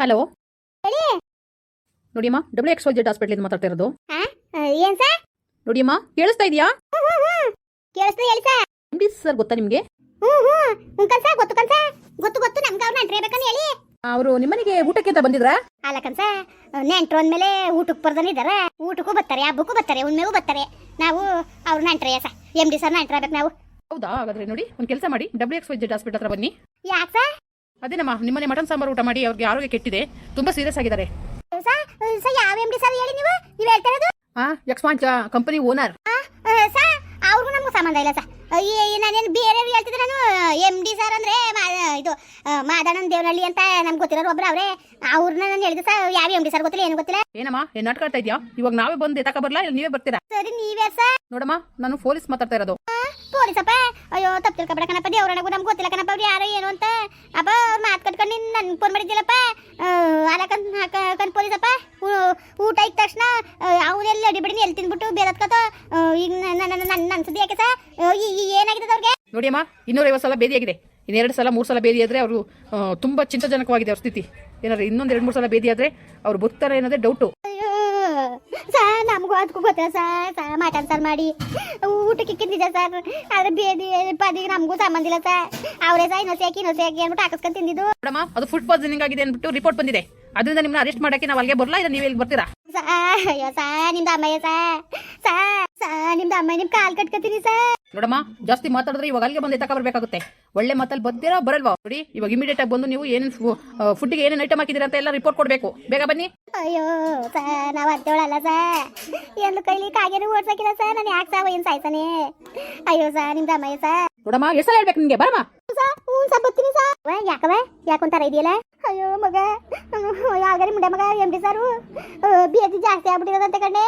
Hello ನೋಡಿಯಮ್ಮ W X Y Z ಹಾಸ್ಪಿಟ್ಲಿಂದ ಮಾತಾಡ್ತಾ ಇರೋದು. ಏನ್ ಸರ್? ನೋಡಿಯಮ್ಮ ಕೇಳಿಸ್ತಾ ಇದೆಯಾ? ಕೇಳಿಸ್ತಾ ಹೇಳಿ ಸರ್. ಎಂ ಡಿ ಸರ್ ಗೊತ್ತಾ ನಿಮಗೆ? ಗೊತ್ತು ಕನ್ಸ ಗೊತ್ತು ಗೊತ್ತು. ನಮ್ಗೆ ಅವ್ರನ್ನ ಎಂಟ್ರಿ ಬೇಕಂತ ಹೇಳಿ? ಅವರು ನಿಮ್ಮನೆಗೆ ಊಟಕ್ಕೆ ಅಂತ ಬಂದಿದ್ರ? ಅಲ್ಲ ಕನ್ಸ ನೆಂಟ್ರು ಅಂದ್ಮೇಲೆ ಊಟಕ್ಕೆ ಬರ್ದನಿದ್ದಾರೆ ಊಟಕ್ಕೂ ಬರ್ತಾರೆ ಹಬ್ಬಕ್ಕೂ ಬರ್ತಾರೆ ಉಣ್ಮೆಗೂ ಬರ್ತಾರೆ. ನಾವು ಅವ್ರು ನೆಂಟ್ರೆ ಸರ್ ಎಂ ಡಿ ಸರ್ ನೆಂಟ್ರಬೇಕು ನಾವು. ಹೌದಾ? ಹಾಗಾದ್ರೆ ನೋಡಿ ಒಂದು ಕೆಲಸ ಮಾಡಿ. W X Y Z hospital ಹತ್ರ ಬನ್ನಿ. ಯಾಕೆ ಸರ್? ಅದೇನಮ್ಮ ನಿಮ್ಮನೆ ಮಟನ್ ಸಾಂಬಾರ್ ಊಟ ಮಾಡಿ ಅವ್ರಿಗೆ ಆರೋಗ್ಯ ಕೆಟ್ಟಿದೆ. ತುಂಬಾ ಸೀರಿಯಸ್ ಆಗಿದ್ದಾರೆ. ಸರ್ ಸರ್ ಯಾವ ಸರ್ ಹೇಳಿ ನೀವು? ನೀವು ಹೇಳ್ತಾ ಇರೋದು? ಹಾ ಕಂಪನಿ ಓನರ್ ಸರ್ ಅವ್ರಿಗೂ ನಮಗೂ ಸಂಬಂಧ ಇಲ್ಲ ಸರ್. ನಾನೇನು ಬೇರೆ ಹೇಳ್ತಿದ್ರೆ ನಾನು ಎಂ ಡಿ ಸರ್ ಅಂದ್ರೆ ಮಾ- ದೇವನಹಳ್ಳಿ ಅಂತ ನಮ್ಗೆ ಗೊತ್ತಿರೋರು ಒಬ್ರು ಅವ್ರೆ. ಅವ್ರನ್ನ ನಾನು ಹೇಳಿದ ಸರ್ ಯಾವ ಎಂಬಿ ಸರ್ ಗೊತ್ತಿಲ್ಲ ಏನು ಗೊತ್ತಿಲ್ಲ? ಏನಮ್ಮ ಏನ್ ನಾಟಕ ಆಡ್ತಾ ಇದೆಯಾ? ಇವಾಗ ನಾವೇ ಬಂದು ಎತ್ತಕ ಬರ್ಲಾ ಇಲ್ಲ ನೀವೇ ಬರ್ತೀರಾ? ಸರಿ ನೀವೇ ಸರ್. ನೋಡಮ್ಮ ನಾನು ಪೊಲೀಸ್ ಮಾತಾಡ್ತಾ ಇರೋದು. ಪೊಲೀಸಪ್ಪ? ಅಯ್ಯೋ ತಪ್ಪು ತಿಳ್ಕೊಬೇಡ ಕಣಪ್ಪ ದೇವ್ರನಗೂ ನಮ್ಗೆ ಗೊತ್ತಿಲ್ಲ ಕಣಪ್ಪ ಅವ್ರು ಯಾರೋ ಏನು ಅಂತ. ಅಪ್ಪ ಅವ್ರು ಮಾತು ಕಟ್ಕೊಂಡು ನನ್ಗೆ ಫೋನ್ ಮಾಡಿದ್ದಿಲ್ಲಪ್ಪ. ಕಣ್ ಕಣ್ ಪೊಲೀಸಪ್ಪ ಊಟ ಇದ್ದ ತಕ್ಷಣ ಅವನೆಲ್ಲ ಅಡಿಬಿಡಿನ ಎಲ್ಲಿ ತಿನ್ಬಿಟ್ಟು ಬೇರೆ ಈಗ ನನ್ನ ನನ್ನ ನನ್ನ ಸುದ್ದಿ ಯಾಕೆ ಸರ್? ಏನಾಗಿದೆ ಅವ್ರಿಗೆ? ನೋಡಿಯಮ್ಮ ಇನ್ನೂರೈವತ್ತು ಸಲ ಬೇದಿಯಾಗಿದೆ ಇನ್ನೆರಡು ಸಲ ಮೂರು ಸಲ ಬೇದಿ ಆದರೆ ಅವರು ತುಂಬ ಚಿಂತಾಜನಕವಾಗಿದೆ ಅವ್ರ ಸ್ಥಿತಿ. ಏನಾದ್ರು ಇನ್ನೊಂದು ಎರಡು ಮೂರು ಸಲ ಬೇದಿ ಆದರೆ ಅವ್ರು ಬರ್ತಾರೆ ಅನ್ನೋದೇ ಡೌಟು ಸರ್ ನಮಗೂ ಅದಕ್ಕೂ ಗೊತ್ತಿಲ್ಲ ಸರ್ ಸರ್ ಮಟನ್ ಸರ್ ಮಾಡಿ. ಊಟಕ್ಕೆ ಇಕ್ಕಿದ್ದಿದೆ ಸರ್. ಆದ್ರೆ ಬೇದಿ ಪದಿಗೆ ನಮಗೂ ಸಂಬಂಧ ಇಲ್ಲ ಸರ್ ಅವರೇ ಸಹ ಇನ್ನೊಸಿ ಹಾಕಿ ಇನ್ನೊಸಿ ಹಾಕಿ ಅಂದ್ಬಿಟ್ಟು ಹಾಕಿಸ್ಕೊಂಡು ತಿಂದಿದ್ದು. ನೋಡಮ್ಮ ಅದು ಫುಡ್ ಪಾಯ್ಸನಿಂಗ್ ಆಗಿದೆ ಅಂದ್ಬಿಟ್ಟು ರಿಪೋರ್ಟ್ ಬಂದಿದೆ. ಅದರಿಂದ ನಿಮ್ಮನ್ನ ಅರೆಸ್ಟ್ ಮಾಡಕ್ಕೆ ನಾವು ಅಲ್ಲಿಗೆ ಬರಲ್ಲ ಇಲ್ಲ ನೀವು ಇಲ್ಲಿ ಬರ್ತೀರಾ? ಸಾ ಅಯ್ಯೋ ಸಾ ನಿಮ್ದು ಅಮ್ಮಯ್ಯ ಸಾ. ಸಾ ಸಾ ನಿಮ್ದು ಅಮ್ಮ ನಿಮ್ ಕಾಲ್ ಕಟ್ಕತೀನಿ ಸಾ. ನೋಡಮ್ಮ ಜಾಸ್ತಿ ಮಾತಾಡಿದ್ರೆ ಇವಾಗ ಅಲ್ಲಿಗೆ ಬಂದು ಎತ್ತಕ ಬರಬೇಕಾಗುತ್ತೆ. ಒಳ್ಳೆ ಮಾತಲ್ಲಿ ಬರ್ತೀರಾ ಬರಲ್ವಾ? ನೋಡಿ ಇವಾಗ ಇಮಿಡಿಯೇಟ್ ಆಗಿ ಬಂದು ನೀವು ಏನೇನು ಫುಡ್ಗೆ ಏನೇನು ಐಟಮ್ ಹಾಕಿದ್ದೀರಾ ಅಂತ ಎಲ್ಲ ರಿಪೋರ್ಟ್ ಕೊಡಬೇಕು. ಬೇಗ ಬನ್ನಿ. ಅಯ್ಯೋ ಸಾ ನಾವ್ ಅಂತೇಳಲ್ಲ ಸಾ ಎಲ್ಲ ಕೈಲಿ ಕಾಗೇನು ಓಡ್ಸಕ್ಕಿಲ್ಲ ಸಾ ನಾನು ಯಾಕೆ ಸಾ ಏನ್ ಸಾಯ್ತಾನೆ ಅಯ್ಯೋ ಸಾ ನಿಮ್ದು ಅಮ್ಮಯ್ಯ ಸಾ ನೋಡಮ್ಮ ಎಷ್ಟು ಹೇಳ್ಬೇಕು ನಿಮಗೆ. ಬರಮ್ಮ. ಸಾ ಹ್ಞೂ ಸಾ ಬರ್ತೀನಿ ಸಾ ವ ಯಾಕವ ಯಾಕೊಂತಾರ ಇದೆಯಲ್ಲ? ಅಯ್ಯೋ ಮಗ. ಯಾವ್ದಾರಿ ಮುಂಡೆ ಮಗ ಎಂ ಡಿ ಸಾರು. ಬೇದಿ ಜಾಸ್ತಿ ಆಗ್ಬಿಟ್ಟಿರೋದಂತೆ ಕಣ್ಣೆ.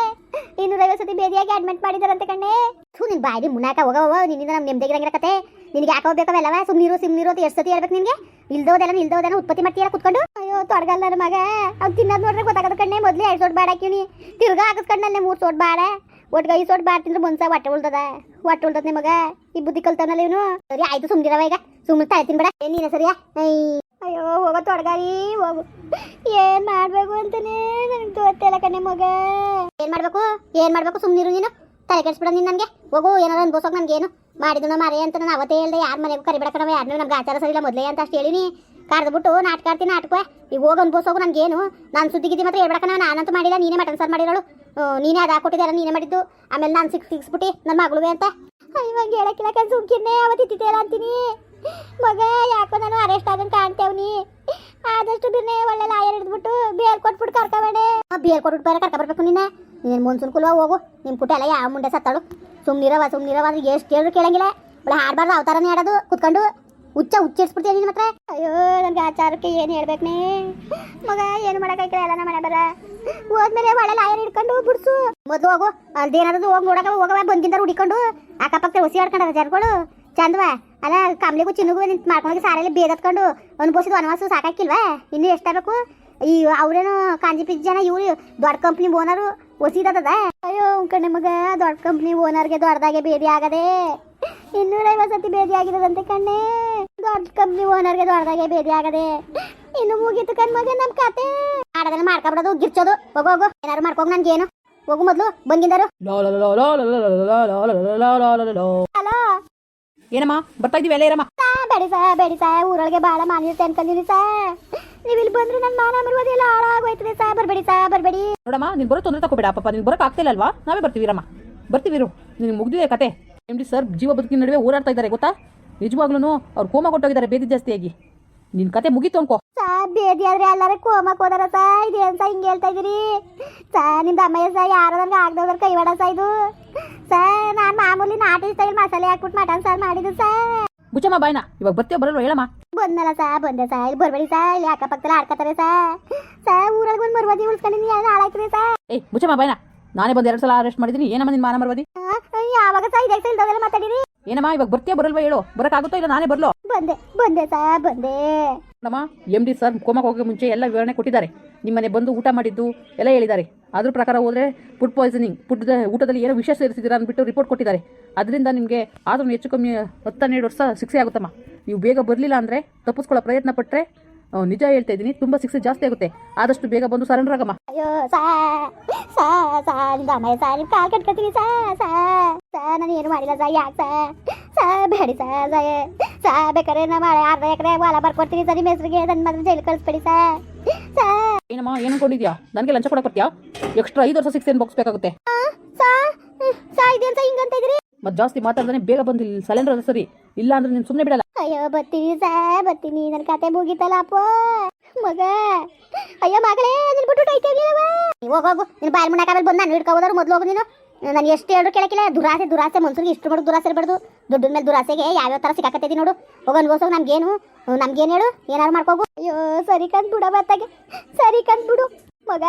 ಇನ್ನೂರೈವತ್ತು ಸತಿ ಬೇದಿಯಾಗಿ ಅಡ್ಮಿಟ್ ಮಾಡಿದಾರಂತೆ ಕಣ್ಣೆ. ಥೂ, ನಿನ್ ಬಾಯಿ ಮುನ್ನಾಕ ಹೋಗವ ನಿನ್ನಿಂದ ನಮ್ ನೆಮ್ಮದಿಗಿರಂಗಿರ ಕತೆ ನಿನಗೆ ಯಾಕೋ ಬೇಕವೆಲ್ಲವ ಸುಮ್ನಿರು, ಸಿಮ್ನಿರು ಅಂತ ಎಷ್ಟು ಸತಿ ಹೇಳ್ಬೇಕು ನಿನ್ಗೆ? ಇಲ್ದೋದೆಲ್ಲ ಇಲ್ದೋದೆಲ್ಲ ಉತ್ಪತ್ತಿ ಮಾಡ್ತೀಯಲ್ಲ ಕುತ್ಕೊಂಡು? ಅಯ್ಯೋ, ತೊಡಗಲ್ಲ ಮಗ. ಅವ್ನು ತಿನ್ನೋದು ನೋಡ್ರೆ ಗೊತ್ತಾಗದ ಕಣ್ಣೆ. ಮೊದ್ಲು ಎರಡು ಸೋಟ್ ಬಾಡ ಹಾಕಿವ್ನಿ ತಿರ್ಗಾ ಹಾಕಿಸ್ಕೊಂಡಲ್ಲೇ ಮೂರು ಸೋಟ್ ಬಾಡ. ಒಟ್ಗೆ ಐದು ಸೋಟ್ ಬಾಡ್ ತಿಂದ್ರೆ ಮನ್ಸ ಹೊಟ್ಟೆ ಉಳ್ದದ. ಹೊಟ್ಟೆ ಉಳ್ದದ ಮಗ. ಈ ಬುದ್ಧಿ ಕಲ್ತಾನಲ್ಲ ಇವನು. ಸರಿ, ಆಯ್ತು ಸುಮ್ಮನಿರವ ಈಗ. ಸುಮ್ಮನೆ ತಾಯಿ ತಿನ್ಬೇಡ. ಏನಿಲ್ಲ ಸರಿಯಾ? ಅಯ್ಯೋ ಹೋಗೋ ತೊಡಗಾರಿ ಹೋಗು. ಏನ್ ಮಾಡ್ಬೇಕು ಅಂತಾನೆ ನನಗೆ ಗೊತ್ತಿಲ್ಲ ಕಣ್ಣೆ ಮಗ. ಏನ್ ಮಾಡ್ಬೇಕು? ಏನ್ ಮಾಡ್ಬೇಕು? ಸುಮ್ನಿರು ನೀನು. ತಲೆ ಕೆಡಿಸ್ಬಿಡ ನೀನ್ ನನ್ಗೆ. ಹೋಗು ಏನಾರ ಅನ್ಬೋಸೋಕ್ ಏನು ಮಾಡಿದ್ನ ಮಾರೇ ಅಂತ ನಾನು ಅವತ್ತೇ ಹೇಳ್ದೆ ಯಾರ ಮನೆಗೂ ಕರಿಬೇಡ ಕಣವ ಯಾರನ್ನ ನಮ್ಗೆ ಆಚಾರ ಸರಿಯಿಲ್ಲ ಮೊದಲೇ ಅಂತ ಅಷ್ಟು ಹೇಳಿನಿ. ಕರೆದ್ಬಿಟ್ಟು ನಾಟಕ ಆಡ್ತೀನಿ ನಾಟಕ ಈಗ ಹೋಗಿ ಅನ್ಬೋಸೋಗು ಏನು ನಾನು ಸುದ್ದಿಗಿದ್ದಿ ಮಾತ್ರ ಹೇಳ್ಬೇಡ ಕಣ ನಾನಂತೂ ಮಾಡಿಲ್ಲ ನೀನೇ ಮಟನ್ ಸರ್ ಮಾಡಿರೋಳು. ಹ್ಮ್, ನೀನೇ ಅದು ಹಾಕೊಟ್ಟಿದ್ದಾರ ನೀನೇ ಮಾಡಿದ್ದು. ಆಮೇಲೆ ನಾನು ಸಿಕ್ಸ್ ಸಿಕ್ಸ್ಬಿಟ್ಟು ನನ್ನ ಮಗಳುವೆ ಅಂತ. ಇವಾಗ ಹೇಳಕ್ಕಿಲ್ಲ ಕೆಲಸ ಸುಮ್ಕಿನ್ನೆ ಅವತ್ತು ಇತ್ತಿತ್ತೇಲ್ಲ ಅಂತೀನಿ. ಮಗ ಯಾಕೋ ನಾನು ಅರೆಸ್ಟ್ ಆಗಂಗೆ ಕಾಣ್ತೇವ್ನಿ ಆದಷ್ಟು ದಿನ ಒಳ್ಳೆ ಲಾಯರ್ ಹಿಡಿದ್ಬಿಟ್ಟು ಬೇಲ್ ಕೊಟ್ಬಿಟ್ಟು ಕರ್ಕೊಬೇಡ. ಬೇಲ್ ಕೊಟ್ಬಿಟ್ಟು ಬೇರೆ ಕರ್ಕ ಬರ್ಬೇಕು ನಿನ್ನ ನೀನು ಮುನ್ಸುನ್ ಕುಲ್ವ ಹೋಗು. ನಿಮ್ಮ ಪುಟ್ಟ ಎಲ್ಲ ಯಾವ ಮುಂಡೆ ಸತ್ತಾಳು. ಸುಮ್ನಿರವ ಅಂದ್ರೆ ಎಷ್ಟು ಹೇಳಿದ್ರು ಕೇಳಂಗಿಲ್ಲ. ಒಳ್ಳೆ ಹಾಡ್ಬಾರ್ದು ಅವತಾರನೇ ಆಡೋದು, ಕುತ್ಕೊಂಡು ಹುಚ್ಚ ಹುಚ್ಚಿಡ್ಸ್ಬಿಡ್ತೀಯ ನಿನ್ನ ಮಾತ್ರ. ಅಯ್ಯೋ, ನನಗೆ ಆಚಾರಕ್ಕೆ ಏನು ಹೇಳ್ಬೇಕನೇ ಮಗ, ಏನು ಮಾಡೋಕ್ಕಾಯ್ಕಿಲ್ಲ ಎಲ್ಲ ನಮ್ಮ ಮನೆ ಬರ? ಹೋದ್ಮೇಲೆ ಒಳ್ಳೆ ಲಾಯರ್ ಹಿಡ್ಕೊಂಡು ಬಿಡ್ಸು ಮೊದಲು ಹೋಗು, ಅಲ್ದೇನಾದ್ರು ಹೋಗಿ ನೋಡಕ, ಹೋಗವ, ಬಂದಿಂದ ಹುಡಿಕೊಂಡು ಅಕ್ಕಪಕ್ಕ ಹುಸಿ ಆಡ್ಕೊಂಡಾರ ಜನಗಳು. ಚಂದವಾ ಅಲ್ಲ ಕಮ್ಲಿಗೂ ಚಿನ್ನಗೂ ನಿಂತು ಮಾಡ್ಕೊಂಡೋಗಿ ಸಾರಲ್ಲಿ ಬೇಗತ್ಕೊಂಡು ಅನ್ಬೋಸಿದ್ ವನವಾಸ ಸಾಕಾಕಿಲ್ವಾ? ಇನ್ನು ಎಷ್ಟಾಗಬೇಕು ಈ ಅವ್ರೇನು ಕಾಂಜಿ ಪಿಜ್ ಜನ ಇವ್ರು ದೊಡ್ಡ ಕಂಪ್ನಿ ಓನರು ಒಸಿದದ ಅಯ್ಯೋ ಕಣ್ಣೆ ಮಗ ದೊಡ್ಡ ಕಂಪ್ನಿ ಓನರ್ಗೆ ದೊಡ್ಡದಾಗೆ ಬೇದಿ ಆಗದೆ. ಇನ್ನೂರೈವತ್ತು ಸತಿ ಬೇದಿ ಆಗಿರೋದಂತೆ ಕಣ್ಣೆ. ದೊಡ್ಡ ಕಂಪ್ನಿ ಓನರ್ಗೆ ದೊಡ್ಡದಾಗೆ ಬೇದಿ ಆಗದೆ. ಇನ್ನು ಮುಗೀತು ಕಣ್ ಮಗ ನಮ್ ಕತೆ. ಆಡದನ್ನ ಮಾಡ್ಕೊಬಿಡೋದು ಗಿರ್ಚೋದು. ಹೋಗು ಹೋಗು. ಏನಾರು ಮಾಡ್ಕೋಗ್ ನನ್ಗೇನು. ಹೋಗು ಮೊದ್ಲು ಬಂದಿಂದರು ಏನಮ್ಮ? ಬರ್ತಾ ಇದೀವಿ ಎಲ್ಲ ಇರಮ್ಮ. ಬೇಡಿ ಸಾ ಬೇಡಿ ಸಾ ಊರೊಳಗೆ ಭಾಳ ಮಾನ್ಯತೆ ಅನ್ಕೊಂಡಿರಿ ಸಾ. ನೀವು ಇಲ್ಲಿ ಬಂದ್ರೆ ನನ್ನ ಮಾನ ಮರುವುದು ಎಲ್ಲ ಹಾಳಾಗೋಯ್ತದೆ ಸಾ. ಬರ್ಬೇಡಿ ಸಾ ಬರ್ಬೇಡಿ. ನೋಡಮ್ಮ ನೀನು ಬರೋ ತೊಂದರೆ ತಗೋಬೇಡ ಪಾಪ. ನೀನು ಬರೋಕೆ ಆಗ್ತಿಲ್ಲ ಅಲ್ವಾ ನಾವೇ ಬರ್ತೀವಿ ರಮ್ಮ ಬರ್ತೀವಿ ಇರು. ನಿನಗೆ ಮುಗ್ದಿದೆ ಕತೆ. ಎಂ ಡಿ ಸರ್ ಜೀವ ಬದುಕಿನ ನಡುವೆ ಓಡಾಡ್ತಾ ಇದ್ದಾರೆ ಗೊತ್ತಾ? ನಿಜವಾಗ್ಲೂ ಅವ್ರು ಕೋಮ ಕೊಟ್ಟೋಗಿದ್ದಾರೆ ಬೇದಿ ಜಾಸ್ತಿಯಾಗಿ. ನಿನ್ನ ಕತೆ ಮುಗೀತು ಅನ್ಕೋ. ಸಾ ಬೇದಿ ಆದ್ರೆ ಎಲ್ಲಾರು ಕೋಮಕ್ ಹೋದಾರ ಸಾ ಇದೇನ್ ಸಾ ಹಿಂಗೆ ಹೇಳ್ತಾ ಇದೀರಿ? ಸಾ ನಿಮ್ದು ಅಮ್ಮಯ್ಯ ಸಾ ಯಾರೋ ಆಗ್ದವ್ರ ಕೈ ಕೈವಾಡ ಸಾ ಇದು. ಸಾ ನಾನು ಮಾಮೂಲಿ ನಾಟಿ ಸ್ಟೈಲ್ ಮಸಾಲೆ ಹಾಕ್ಬಿಟ್ಟು ಮಟನ್ ಸಾರ್ ಮಾಡಿದ್ದು ಸಾ. ಬುಚ್ಚಮ್ಮ ಬಾಯ್ನ ಇವಾಗ ಬರ್ತೀವಿ ಬರಲ್ವ ಹೇಳಮ್ಮ? ಬಂದಲ್ಲ ಸಾ ಬಂದೆ ಸಾ ಇಲ್ಲಿ ಬರ್ಬೇಡಿ ಸಾ ಇಲ್ಲಿ ಅಕ್ಕಪಕ್ಕದಲ್ಲಿ ಆಡ್ಕತಾರೆ ಸಾ. ಸಾ ಊರಲ್ಲಿ ಬಂದು ಮರ್ವಾದಿ ಉಳ್ಸ್ಕೊಂಡಿನಿ ಅದು ಹಾಳಾಯ್ತದೆ ಸಾ. ಏಯ್ ಬುಚ್ಚಮ್ಮ ಬಾಯ್ನ ನಾನೇ ಬಂದು ಎರಡು ಸಲ ಅರೆಸ್ಟ್ ಮಾಡಿದ್ದೀನಿ ಏನಮ್ಮ ನಿನ್ನ ಮಾನ ಮರ್ವಾದಿ? ಯಾವಾಗ ಸಾ ಇದೆ ಇಲ್ದವೆಲ್ಲ ಮಾತಾಡಿರಿ ಏನಮ್ಮ ಇವಾಗ ಬರ್ತೀಯ ಬರಲ್ವಾ ಹೇಳು. ಬರೋಕ್ಕಾಗುತ್ತೋ ಇಲ್ಲ ನಾನೇ ಬರ್ಲೋ? ಬಂದೆ ಬಂದೆ ಬಂದೆ. ನಮ್ಮ ಎಂ ಡಿ ಸರ್ ಕೋಮಕ್ಕೆ ಹೋಗೋಕೆ ಮುಂಚೆ ಎಲ್ಲ ವಿವರಣೆ ಕೊಟ್ಟಿದ್ದಾರೆ. ನಿಮ್ಮನೆ ಬಂದು ಊಟ ಮಾಡಿದ್ದು ಎಲ್ಲ ಹೇಳಿದ್ದಾರೆ. ಅದ್ರ ಪ್ರಕಾರ ಹೋದ್ರೆ ಫುಡ್ ಪಾಯ್ಸನಿಂಗ್ ಫುಡ್ ಊಟದಲ್ಲಿ ಏನೋ ವಿಷ ಸೇರಿಸಿದ್ದೀರಾ ಅಂದ್ಬಿಟ್ಟು ರಿಪೋರ್ಟ್ ಕೊಟ್ಟಿದ್ದಾರೆ. ಅದರಿಂದ ನಿಮಗೆ ಆದ್ರೂ ಹೆಚ್ಚು ಕಮ್ಮಿ ಹತ್ತು ಹನ್ನೆರಡು ವರ್ಷ ಶಿಕ್ಷೆ ಆಗುತ್ತಮ್ಮ. ನೀವು ಬೇಗ ಬರಲಿಲ್ಲ ಅಂದರೆ ತಪ್ಪಿಸ್ಕೊಳ್ಳೋ ಪ್ರಯತ್ನ ಪಟ್ಟರೆ ನಿಜ ಹೇಳ್ತಾ ಇದ್ದೀನಿ ತುಂಬ ಶಿಕ್ಷೆ ಜಾಸ್ತಿ ಆಗುತ್ತೆ. ಆದಷ್ಟು ಬೇಗ ಬಂದು ಸರೆಂಡರ್ ಆಗಮ್ಮ ಅಯ್ಯೋ ಸಾ ಸಾ ಅಮ್ಮ ಸಾ ನಿಮ್ ಕಾಲ್ ಕಟ್ಕೊತೀನಿ. ಸಾ ಸಾ ಸಾ ನಾನು ಏನು ಮಾಡಿಲ್ಲ ಸಾ ಯಾಕೆ ಸಾ? ಸಾ ಬೇಡಿ ಸಾ ಸಾ ಸಾ ಬೇಕಾದ್ರೆ ನಮ್ಮ ಅರ್ಧ ಎಕರೆ ಹೊಲ ಬರ್ಕೊಡ್ತೀನಿ ಸರ್ ನಿಮ್ಮ ಹೆಸರಿಗೆ ನನ್ನ ಮಾತ್ರ ಜೈಲು ಕಳಿಸ್ಬೇಡಿ ಸಾ. ಸಾ. ಏನಮ್ಮ ಏನು ಅನ್ಕೊಂಡಿದ್ಯಾ? ನನಗೆ ಲಂಚ ಕೊಡಕ್ಕೆ ಬರ್ತೀಯಾ? ಎಕ್ಸ್ಟ್ರಾ ಐದು ವರ್ಷ ಶಿಕ್ಷೆ ಬಾಕ್ಸ್ ಬೇಕಾಗುತ್ತೆ? ಸಾ ಸಾ ಇದೇನ್ ಸಾ ಹಿಂಗಂತ ಇದ್ರಿ ಮತ್ತೆ ಜಾಸ್ತಿ ಮಾತಾಡ್ದಾನೆ ಬೇಗ ಬಂದಿಲ್ಲ ಇಲ್ಲಿ ಸಲೆಂಡರ್ ಸರಿ. ಇಲ್ಲ ಅಂದ್ರೆ ನೀನು ಸುಮ್ಮನೆ ಬಿಡಲ್ಲ. ಅಯ್ಯೋ ಬತ್ತೀನಿ ಸಾ ಬರ್ತೀನಿ. ನನ್ನ ಕತೆ ಮುಗೀತಲ್ಲ ಅಪ್ಪ. ಮಗ. ಅಯ್ಯೋ ಮಗಳೇ ನಿನ್ ಬಿಟ್ಟು ಹೋಯ್ತಾ ಇದೀಯಲ್ಲವ್ವ? ಹೋಗ ಹೋಗು. ನಿನ್ ಬಾಯಿ ಮುನ್ನಾಕ ಆಮೇಲೆ ಬಂದು ನಾನು ಹಿಡ್ಕೋಬೋದಾರು, ಮೊದಲು ಹೋಗು ನೀನು. ನಾನು ಎಷ್ಟು ಹೇಳಿದ್ರು ಕೇಳಕ್ಕಿಲ್ಲ. ದುರಾಸೆ ದುರಾಸೆ, ಮನ್ಸೂರಿಗೆ ಇಷ್ಟು ಮಾಡೋದು ದುರಾಸೆ ಇರಬಾರ್ದು. ದುಡ್ಡಿನ ಮೇಲೆ ದುರಾಸೆಗೆ ಯಾವ್ಯಾವ ಥರ ಸಿಕ್ಕಾಕತ್ತೈತಿ ನೋಡು. ಹೋಗೋ, ಅನ್ಭವಿಸೋ. ನಮ್ಗೇನು ನಮ್ಗೇನು ಹೇಳು. ಏನಾರು ಮಾಡ್ಕೋಗು. ಅಯ್ಯೋ, ಸರಿ ಕಂದು ಬಿಡ ಬತ್ತಾಗೆ ಸರಿ ಕನ್ ಬಿಡು ಮಗ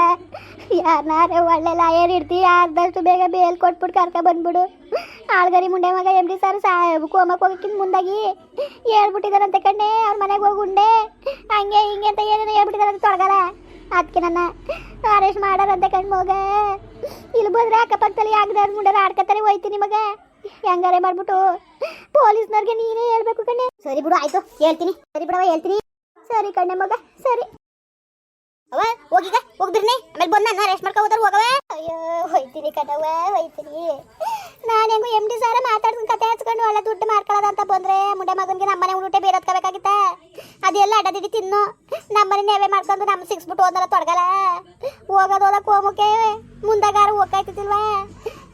ಯಾರನ್ನಾರೆ ಒಳ್ಳೆ ಲಾಯರ್ ಇಡ್ತಿ ಆದಷ್ಟು ಬೇಗ ಬೇಲ್ ಕೊಟ್ಬಿಟ್ಟು ಕರ್ಕ ಬಂದ್ಬಿಡು. ಆಳ್ಗರಿ ಮುಂಡೆ ಮಗ ಎಂ ಡಿ ಸರ್ ಕೋಮಕ್ಕೆ ಹೋಗಕ್ಕಿಂತ ಮುಂದಾಗಿ ಹೇಳ್ಬಿಟ್ಟಿದಾರಂತೆ ಕಣ್ಣೆ, ಅವ್ರ ಮನೆಗೆ ಹೋಗಿ ಉಂಡೆ. ಹಂಗೆ ಹಿಂಗೆ ಅಂತ ಏನೇನು ಹೇಳ್ಬಿಟ್ಟಿದಾರಂತ ತೊಡಗಲ್ಲ ಅದಕ್ಕೆ ನನ್ನ ಅರೆಸ್ಟ್ ಮಾಡಾರಂತೆ ಕಣ್ ಮಗ. ಇಲ್ಲಿ ಬಂದ್ರೆ ಅಕ್ಕಪಕ್ಕದಲ್ಲಿ ಯಾಗ್ದಾರ ಮುಂಡೆ ಆಡ್ಕತಾರೆ ಹೋಯ್ತೀನಿ ಮಗ ಹೆಂಗಾರೆ ಮಾಡ್ಬಿಟ್ಟು ಪೊಲೀಸ್ನವ್ರಿಗೆ ನೀನೇ ಹೇಳ್ಬೇಕು ಕಣ್ಣೆ. ಸರಿ ಬಿಡು, ಆಯ್ತು, ಹೇಳ್ತೀನಿ. ಸರಿ ಬಿಡವ ಹೇಳ್ತೀನಿ. ಸರಿ ಕಣ್ಣೆ ಮಗ, ಸರಿ. ಅವ ಹೋಗಿಗ ಹೋಗ್ದಿರ್ನಿ ಆಮೇಲೆ ಬಂದ ನಾನು ಅರೆಸ್ಟ್ ಮಾಡ್ಕೊ ಹೋದ್ರ ಹೋಗವ ಅಯ್ಯೋ, ಹೋಯ್ತೀನಿ ಕಣವ ಹೋಯ್ತೀನಿ. ನಾನು ಹೆಂಗೋ ಎಂ ಡಿ ಸಾರ ಮಾತಾಡ್ತೀನಿ ಕತೆ ಹಚ್ಕೊಂಡು ಒಳ್ಳೆ ದುಡ್ಡು ಮಾಡ್ಕೊಳ್ಳೋದಂತ ಬಂದ್ರೆ ಮುಂಡೆ ಮಗನಿಗೆ ನಮ್ಮನೆ ಊಟ ಬೇರೆ ಹತ್ಕೋಬೇಕಾಗಿತ್ತ ಅದೆಲ್ಲ ಅಡದಿಡಿ ತಿನ್ನು. ನಮ್ಮನೆ ನೇವೆ ಮಾಡ್ಕೊಂಡು ನಮ್ಮ ಸಿಕ್ಸ್ಬಿಟ್ಟು ಹೋದ್ನಲ್ಲ ತೊಡಗಲ್ಲ ಹೋಗಕ್ಕೆ ಹೋಗೋಕೆ ಮುಂದಾಗಾರು ಹೋಗ್ಕಾಯ್ತಿಲ್ವಾ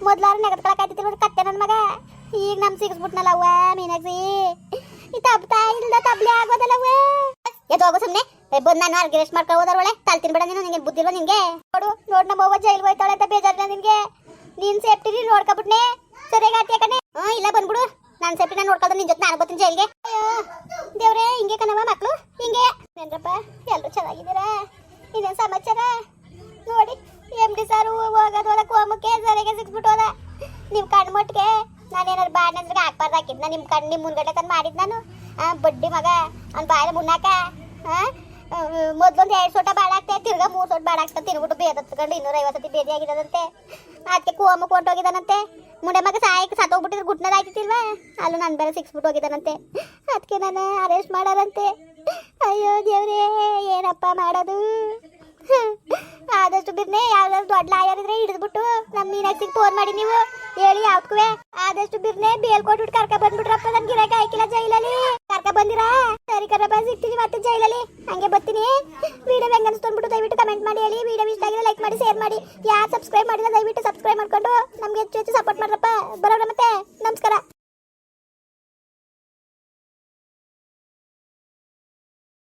ಮೊದ್ಲಾರು ನೆಗದ್ಕೊಳಕಾಯ್ತಿಲ್ವ ಕತ್ತೆ ನನ್ನ ಮಗ. ಈಗ ನಮ್ ಸಿಕ್ಸ್ಬಿಟ್ನಲ್ಲ ಅವ್ವ, ಮೀನಾಕ್ಷಿ. ಈ ತಪ್ತಾ ಇಲ್ದ ತಬ್ಲಿ ಆಗೋದಲ್ಲವ್ವ ಎದ್ದು ಹೋಗು ಸುಮ್ನೆ. ಬಂದು ನಾನು ಅರ್ಗಿ ರೆಸ್ಟ್ ಹೋದ್ರ ಒಳ್ಳೆ ತಲ್ತೀನಿ ಬೇಡ ನೀನು ನಿಂಗೆ ಬುದ್ಧಿಲ್ವ ನಿಂಗೆ? ನೋಡು, ನೋಡ್ ನಮ್ಮ ಜೈಲ್ಗೆ ಹೋಯ್ತಾಳೆ ಅಂತ ಬೇಜಾರ್ನ ನಿನ್ಗೆ ನೀನ್ ಸೇಫ್ಟಿ ನೋಡ್ಕೊಬಿಟ್ನೆ? ಸರಿಯಾಗಿ ಆಡ್ತೀಯ ಕಣೆ ಹ್ಞೂ ಇಲ್ಲ ಬಂದ್ಬಿಡು. ನಾನು ಸೇಫ್ಟಿ ನಾನು ನೋಡ್ಕೊಳ್ದೆ ನಿನ್ ಜೊತೆ ನಾನು ಬರ್ತೀನಿ ಜೈಲ್ಗೆ. ಅಯ್ಯೋ, ದೇವ್ರೇ, ಹಿಂಗೆ ಕಣವ ಮಕ್ಳು, ಹಿಂಗೆ. ಏನ್ರಪ್ಪ, ಎಲ್ರು ಚೆನ್ನಾಗಿದ್ದೀರಾ? ಇನ್ನೇನ್ ಸಮಾಚಾರ? ನೋಡಿ ಎಂ ಡಿ ಸಾರು ಹೋಗೋದು ಹೋದ ಕೋಮಕ್ಕೆ ಸರಿಯಾಗಿ ಸಿಕ್ಬಿಟ್ಟು ಹೋದ. ನೀವು ನಾನು ನಾನೇನಾದ್ರು ಬಾಡ್ ನಂದ್ರೆ ಹಾಕ್ಬಾರ್ದು ಹಾಕಿದ್ನ ನಿಮ್ಮ ಕಣ್ಣು ನಿಮ್ಮ ಮುಂದ್ಗಡೆ ತಂದು ಮಾಡಿದ್ ನಾನು? ಬಡ್ಡಿ ಮಗ, ಅವ್ನ ಬಾಯ ಮುನ್ನಾಕ ಮೊದ್ಲೊಂದು ಎರಡು ಸೋಟ ಬಾಡಾಕ್ತೆ ತಿರ್ಗಾ ಮೂರು ಸೋಟ ಬಾಡಾಕ್ತ ತಿನ್ಬಿಟ್ಟು ಬೇದ ಹತ್ಕೊಂಡು ಇನ್ನೂರ ಐವತ್ತು ಬೇದಿ ಆಗಿರೋದಂತೆ ಅದಕ್ಕೆ ಕೋಮಕ್ಕೆ ಹೋಗಿದಾನಂತೆ. ಮುಂಡೆ ಮಗ ಸಾಯಕ್ಕೆ ಸತ್ತೋಗ್ಬಿಟ್ಟಿದ್ರೆ ಗುಟ್ನದ ಆಯ್ತಿಲ್ವಾ ಅಲ್ಲೂ ನನ್ನ ಬೇರೆ ಸಿಕ್ಸ್ಬಿಟ್ಟು ಹೋಗಿದ್ದಾನಂತೆ ಅದಕ್ಕೆ ನಾನು ಅರೆಸ್ಟ್ ಮಾಡಾರಂತೆ. ಅಯ್ಯೋ ದೇವ್ರೇ, ಏನಪ್ಪ ಮಾಡೋದು? ಆದಷ್ಟು ಬಿರ್ನೆ, ಯಾವ್ದಾದ್ರು ದೊಡ್ಡ ಲಾಯರ್ ಇದ್ರೆ ಹಿಡಿದ್ಬಿಟ್ಟು ನಮ್ಮ ಮೀನಾಕ್ಷಿಗೆ ಫೋನ್ ಮಾಡಿ ನೀವು. ಹೇಳಿ ಯಾವ್ದಕ್ಕೂ ಆದಷ್ಟು ಬಿರ್ನೆ, ಬೇಲ್ ಕೊಟ್ಬಿಟ್ಟು ಕರ್ಕ ಬಂದ್ಬಿಟ್ರಪ್ಪ ನನ್ ಗಿರಾಕ ಆಯ್ಕಿಲ್ಲ ಜೈಲಲ್ಲಿ. ಕರ್ಕ ಬಂದಿರಾ? ಸರಿ ಕರಪ್ಪ ಸಿಗ್ತೀನಿ ಮತ್ತೆ ಜೈಲಲ್ಲಿ. ಹಂಗೆ ಬರ್ತೀನಿ. ವಿಡಿಯೋ ಹೆಂಗ್ ಅನ್ಸ್ಕೊಂಡ್ಬಿಟ್ಟು ದಯವಿಟ್ಟು ಕಮೆಂಟ್ ಮಾಡಿ ಹೇಳಿ. ವಿಡಿಯೋ ಇಷ್ಟ ಆಗಿದ್ರೆ ಲೈಕ್ ಮಾಡಿ ಶೇರ್ ಮಾಡಿ. ಯಾರು ಸಬ್ಸ್ಕ್ರೈಬ್ ಮಾಡಿಲ್ಲ, ದಯವಿಟ್ಟು ಸಬ್ಸ್ಕ್ರೈಬ್ ಮಾಡ್ಕೊಂಡು ನಮ್ಗೆ ಹೆಚ್ಚು ಹೆಚ್ಚು ಸಪೋರ್ಟ್ ಮಾಡ್ರಪ್ಪ. ಬರೋಣ ಮತ್ತೆ. ನಮಸ್ಕಾರ.